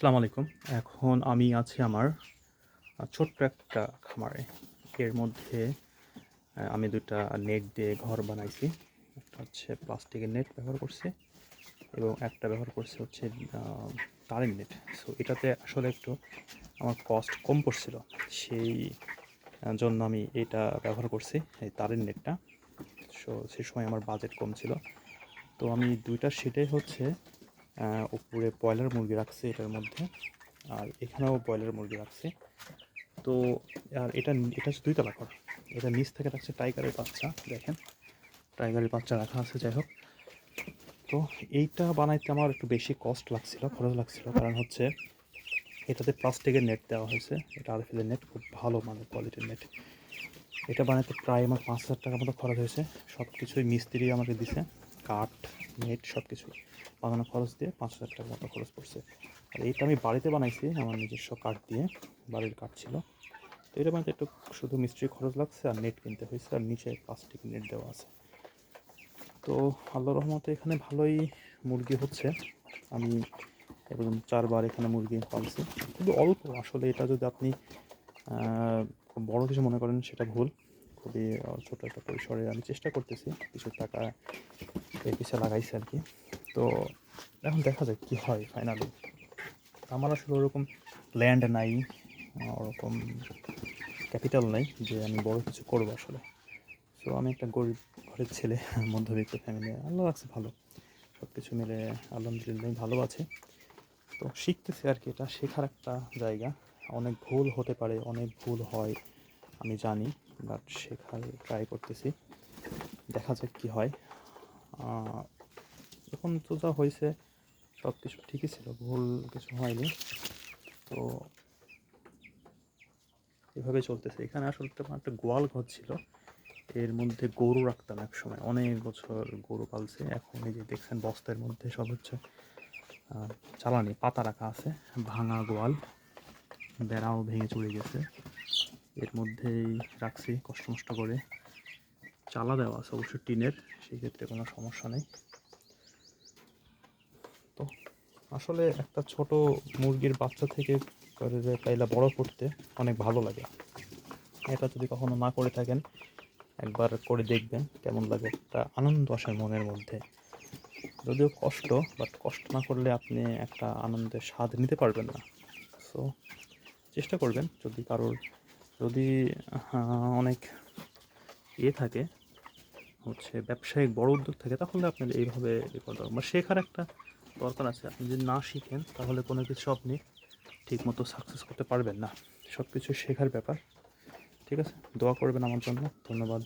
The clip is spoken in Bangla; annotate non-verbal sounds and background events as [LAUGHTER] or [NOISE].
আসসালামু আলাইকুম। এখন আমি আছি আমার ছোট্ট একটা খামারে। এর মধ্যে আমি দুটা নেট দিয়ে ঘর বানাইছি। একটা হচ্ছে প্লাস্টিকের নেট ব্যবহার করছি এবং একটা ব্যবহার করছে হচ্ছে তারের নেট। সো এটাতে আসলে একটু আমার কস্ট কম পড়ছিল। সেই জন্য আমি এটা ব্যবহার করছি, এই তারের নেটটা। সো সে সময় আমার বাজেট কম ছিল। তো আমি দুইটা শিটে হচ্ছে উপরে ব্রয়লার মুরগি রাখছে এটার মধ্যে, আর এখানেও ব্রয়লার মুরগি রাখছে। তো, আর এটা এটা হচ্ছে দুইতলা ঘর। এটা নিচ থেকে রাখছে টাইগারের বাচ্চা, দেখেন। টাইগারের বাচ্চা রাখা আছে, যাই হোক। তো, এইটা বানাইতে আমার একটু বেশি কস্ট লাগছিল, খরচ লাগছিল, কারণ হচ্ছে এটাতে প্লাস্টিকের নেট দেওয়া হয়েছে। এটা আরফিলের নেট খুব ভালো মানের কোয়ালিটির নেট এটা বানাতে প্রায় আমার পাঁচ হাজার টাকার মতো খরচ হয়েছে। সব কিছুই মিস্ত্রি আমাকে দিছে, কাঠ নেট সব কিছু বানানো খরচ দিয়ে পাঁচ হাজার টাকার মতো খরচ পড়ছে। আর এইটা আমি বাড়িতে বানাইছি, আমার নিজস্ব কাঠ দিয়ে, বাড়ির কাঠ ছিল। তো এটা বানাতে একটু শুধু মিস্ত্রি খরচ লাগছে আর নেট কিনতে হয়েছে, আর নিচে প্লাস্টিক নেট দেওয়া আছে। তো আল্লাহ রহমতে এখানে ভালোই মুরগি হচ্ছে। আমি একদম চারবার এখানে মুরগি পালছি। কিন্তু অল্প, আসলে এটা যদি আপনি বড় কিছু মনে করেন সেটা ভুল। খুবই ছোটো একটা পরিসরে আমি চেষ্টা করতেছি কিছু টাকা এর পিছিয়ে লাগাইছি আর কি। তো এখন দেখা যাক কী হয় ফাইনালি আমার আসলে ওরকম ল্যান্ড নাই ওরকম ক্যাপিটাল নাই যে আমি বড় কিছু করব আসলে। সো আমি একটা গরিব ঘরের ছেলে, [LAUGHS] মধ্যবিত্ত ফ্যামিলি আল্লাহ আছে ভালো। সব কিছু মিলে আলহামদুলিল্লাহ ভালো আছে। তো শিখতেছি আর কি, এটা শেখার একটা জায়গা। অনেক ভুল হতে পারে, অনেক ভুল হয়, আমি জানি। বাট শেখার ট্রাই করতেছি। দেখা যাক কী হয়। এখন তো যা হয়েছে সব কিছু ঠিকই ছিল, ভুল কিছু হয়নি। তো এভাবে চলতেছে। এখানে আসলে আমার একটা গোয়াল ঘর ছিল। এর মধ্যে গরু রাখতাম এক সময় অনেক বছর গরু পালছে। এখন এই যে দেখছেন বস্তার মধ্যে সব হচ্ছে চালানি পাতা রাখা আছে। ভাঙা গোয়াল, বেড়াও ভেঙে চলে গেছে। এর মধ্যেই রাখছি, কষ্ট মষ্ট করে। চালা দেওয়া আছে অবশ্য টিনের, সেই ক্ষেত্রে কোনো সমস্যা নেই। তো আসলে একটা ছোট মুরগির বাচ্চা থেকে পাইলা বড় করতে অনেক ভালো লাগে। এটা যদি কখনো না করে থাকেন, একবার করে দেখবেন কেমন লাগে। একটা আনন্দ আসে মনের মধ্যে। যদিও কষ্ট বাট কষ্ট না করলে আপনি একটা আনন্দের স্বাদ নিতে পারবেন না। সো চেষ্টা করবেন, যদি কারোর যদি অনেক ইয়ে থাকে, হচ্ছে ব্যবসায়িক বড় উদ্যোগ থাকে, তাহলে আপনি এইভাবে ইয়ে করতে পারবেন বা শেখার একটা দরকার আছে। আপনি যদি না শিখেন, তাহলে কোনো কিছু আপনি ঠিকমতো সাকসেস করতে পারবেন না। সব কিছু শেখার ব্যাপার। ঠিক আছে? দোয়া করবেন আমার জন্য। ধন্যবাদ।